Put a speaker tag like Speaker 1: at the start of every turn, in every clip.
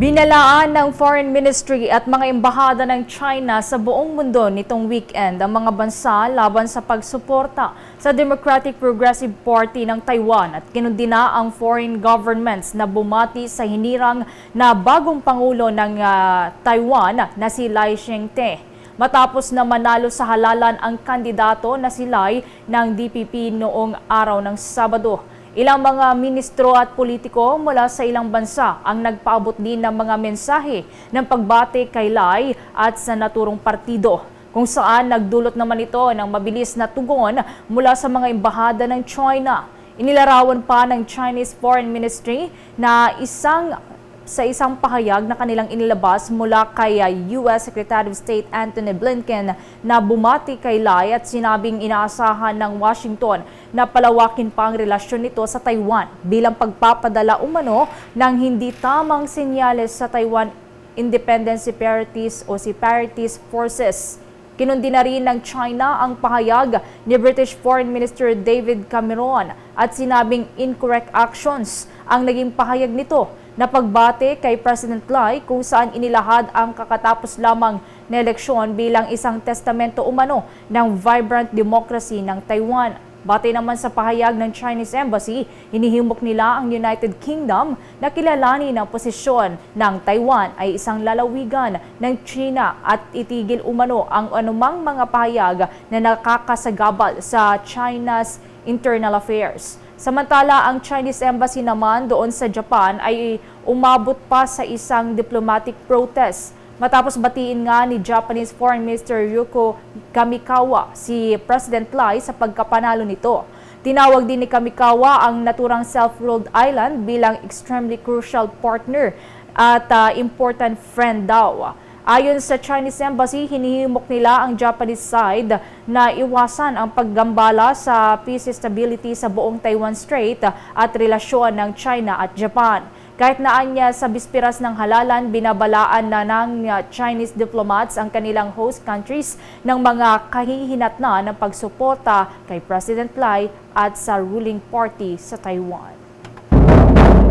Speaker 1: Binalaan ng Foreign Ministry at mga embahada ng China sa buong mundo nitong weekend ang mga bansa laban sa pagsuporta sa Democratic Progressive Party ng Taiwan at kinundina ang foreign governments na bumati sa hinirang na bagong pangulo ng ah, Taiwan na si Lai Ching-te. Matapos na manalo sa halalan ang kandidato na si Lai ng DPP noong araw ng Sabado. Ilang mga ministro at politiko mula sa ilang bansa ang nagpaabot din ng mga mensahe ng pagbate kay Lai at sa naturong partido kung saan nagdulot naman ito ng mabilis na tugon mula sa mga embahada ng China. Inilarawan pa ng Chinese Foreign Ministry na isang sa isang pahayag na kanilang inilabas mula kay uh, U.S. Secretary of State Antony Blinken na bumati kay Lai at sinabing inaasahan ng Washington na palawakin pa ang relasyon nito sa Taiwan bilang pagpapadala umano ng hindi tamang senyales sa Taiwan Independent Separatists o Separatist Forces. Kinundi na rin ng China ang pahayag ni British Foreign Minister David Cameron at sinabing incorrect actions ang naging pahayag nito na pagbate kay President Lai kung saan inilahad ang kakatapos lamang na eleksyon bilang isang testamento umano ng vibrant democracy ng Taiwan. Batay naman sa pahayag ng Chinese Embassy, hinihimok nila ang United Kingdom na kilalanin ang posisyon ng Taiwan ay isang lalawigan ng China at itigil umano ang anumang mga pahayag na nakakasagabal sa China's internal affairs. Samantala, ang Chinese Embassy naman doon sa Japan ay umabot pa sa isang diplomatic protest Matapos batiin nga ni Japanese Foreign Minister Yuko Kamikawa si President Lai sa pagkapanalo nito. Tinawag din ni Kamikawa ang naturang self-ruled island bilang extremely crucial partner at uh, important friend daw. Ayon sa Chinese Embassy, hinihimok nila ang Japanese side na iwasan ang paggambala sa peace stability sa buong Taiwan Strait at relasyon ng China at Japan. Kahit naan niya sa bispiras ng halalan, binabalaan na ng Chinese diplomats ang kanilang host countries ng mga kahihinatna ng pagsuporta kay President Lai at sa ruling party sa Taiwan.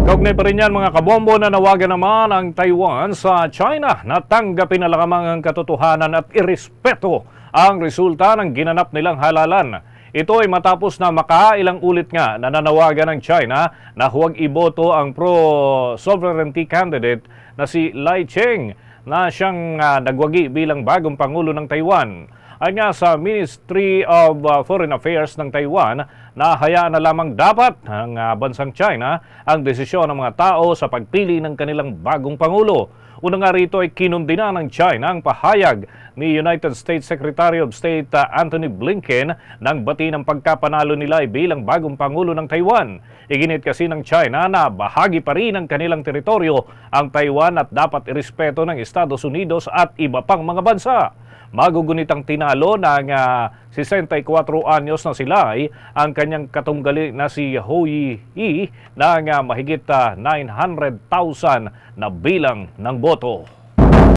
Speaker 2: Kaugnay pa rin yan mga kabombo na nawagan naman ang Taiwan sa China na tanggapin na lamang ang katotohanan at irespeto ang resulta ng ginanap nilang halalan. Ito ay matapos na makailang ulit nga na nanawagan ng China na huwag iboto ang pro-sovereignty candidate na si Lai Cheng na siyang ah, nagwagi bilang bagong Pangulo ng Taiwan. Ay nga sa Ministry of ah, Foreign Affairs ng Taiwan na hayaan na lamang dapat ng ah, bansang China ang desisyon ng mga tao sa pagpili ng kanilang bagong Pangulo. Una nga rito ay kinundina ng China ang pahayag ni United States Secretary of State uh, Anthony Blinken nang bati ng pagkapanalo nila ay bilang bagong Pangulo ng Taiwan. Iginit kasi ng China na bahagi pa rin ng kanilang teritoryo ang Taiwan at dapat irespeto ng Estados Unidos at iba pang mga bansa. Magugunitang tinalo ng uh, 64 anyos na sila ay ang kanyang katunggali na si Ho Yi ng uh, mahigit uh, 900,000 na bilang ng boto.